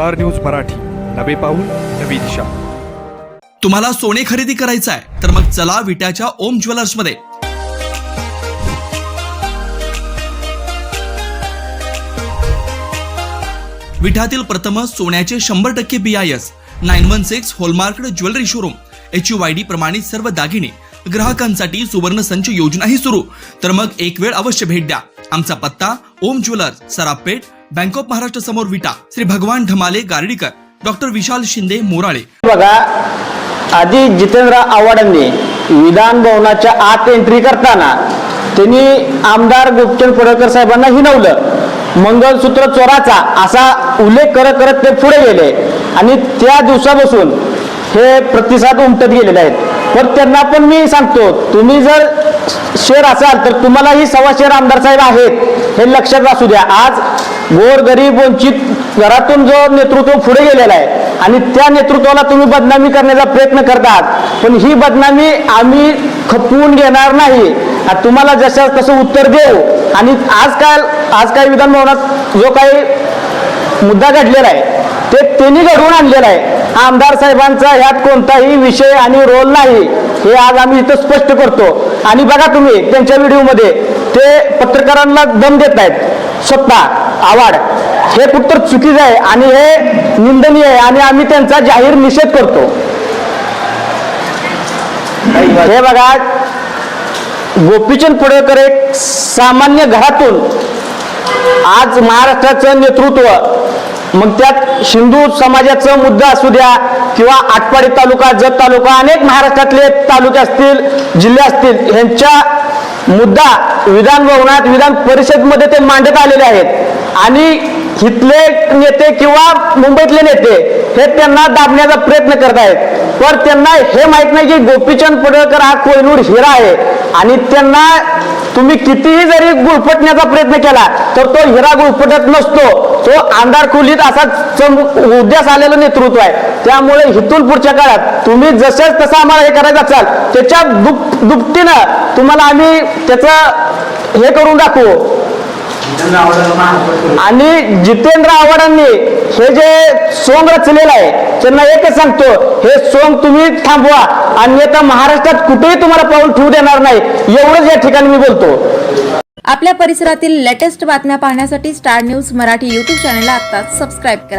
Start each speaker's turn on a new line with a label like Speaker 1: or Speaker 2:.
Speaker 1: Star news Marathi. नवे पाऊल नवी दिशा.
Speaker 2: तुम्हाला सोने खरेदी करायचं आहे तर मग चला विट्याच्या ओम ज्वेलर्समध्ये. विठातील प्रथम सोन्याचे शंभर टक्के B I S nine one six hallmark jewellery showroom H U Y D प्रमाणित सर्व दागिने ग्राहकांसाठी सुवर्ण संच योजनाही सुरू. तर मग एक वेळ अवश्य भेट द्या. आमचा पत्ता Om jewellers Sarapeth bank of Maharashtra समोर विटा. श्री भगवान ढमाले गार्डीकर. डॉक्टर विशाल शिंदे मोराळे.
Speaker 3: बघा आधी जितेंद्र आव्हाडांनी विधान भवनाच्या आत एंट्री करताना त्यांनी आमदार गोपचंद पडळकर साहेबांना हिनवलं. मंगलसूत्र चोराचा असा उल्लेख करत करत ते पुढे गेले. आणि त्या दिवसापासून हे प्रतिसाद उमटत गेलेले आहेत. पण त्यांना पण मी सांगतो तुम्ही जर शेर असाल तर तुम्हालाही सव्वा शेर आमदार साहेब आहेत. हे लक्षात असू द्या. आज गोर गरीब वंचित घरातून जो नेतृत्व पुढे गेलेला आहे आणि त्या नेतृत्वाला तुम्ही बदनामी करण्याचा प्रयत्न करतात पण ही बदनामी आम्ही खपवून घेणार नाही. तुम्हाला जशा तसं उत्तर देऊ. आणि आज काय आज काय विधान भवनात जो काही मुद्दा घडलेला आहे ते त्यांनी घडवून आणलेला आहे. आमदार साहेबांचा ह्यात कोणताही विषय आणि रोल नाही. हे आज आम्ही इथं स्पष्ट करतो. आणि बघा तुम्ही त्यांच्या व्हिडिओमध्ये ते पत्रकारांना दम देत आहेत. स्वतः आवाड. हे कुठतर चुकीचं आहे आणि हे निंदनीय आहे आणि आम्ही त्यांचा जाहीर निषेध करतो. हे बघा गोपीचंद पडळकर एक सामान्य घरातून आज महाराष्ट्राचं नेतृत्व मग त्यात हिंदू समाजाचा मुद्दा असू द्या किंवा आटपाडी तालुका जत तालुका अनेक महाराष्ट्रातले तालुके असतील जिल्हे असतील ह्यांच्या मुद्दा विधान भवनात विधान परिषदमध्ये ते मांडत आलेले आहेत. आणि हिथले नेते किंवा मुंबईतले नेते हे त्यांना दाबण्याचा प्रयत्न करत आहेत. पण त्यांना हे माहीत नाही की गोपीचंद पडळकर हा कोयनूर हिरा आहे. आणि त्यांना तुम्ही कितीही जरी गुळपटण्याचा प्रयत्न केला तर तो हिरा गुळपटत नसतो. तो आमदार खोलीत असा उद्यास आलेलं नेतृत्व आहे. त्यामुळे इथून पुढच्या काळात तुम्ही जसेच तसं आम्हाला हे करायचं असाल त्याच्या दुप दुपटीनं तुम्हाला आम्ही त्याचं हे करून दाखवू. आणि जितेंद्र आव्हाडांनी हे जे सोंग रचलेलं आहे त्यांना एकच सांगतो हे सोंग तुम्ही थांबवा. अन्यथा महाराष्ट्रात कुठेही तुम्हाला पाऊल ठेवू देणार नाही. एवढंच या ठिकाणी मी बोलतो.
Speaker 4: आपल्या परिसरातील लेटेस्ट बातम्या पाहण्यासाठी स्टार न्यूज मराठी यूट्यूब चॅनलला आत्ताच सबस्क्राईब करा.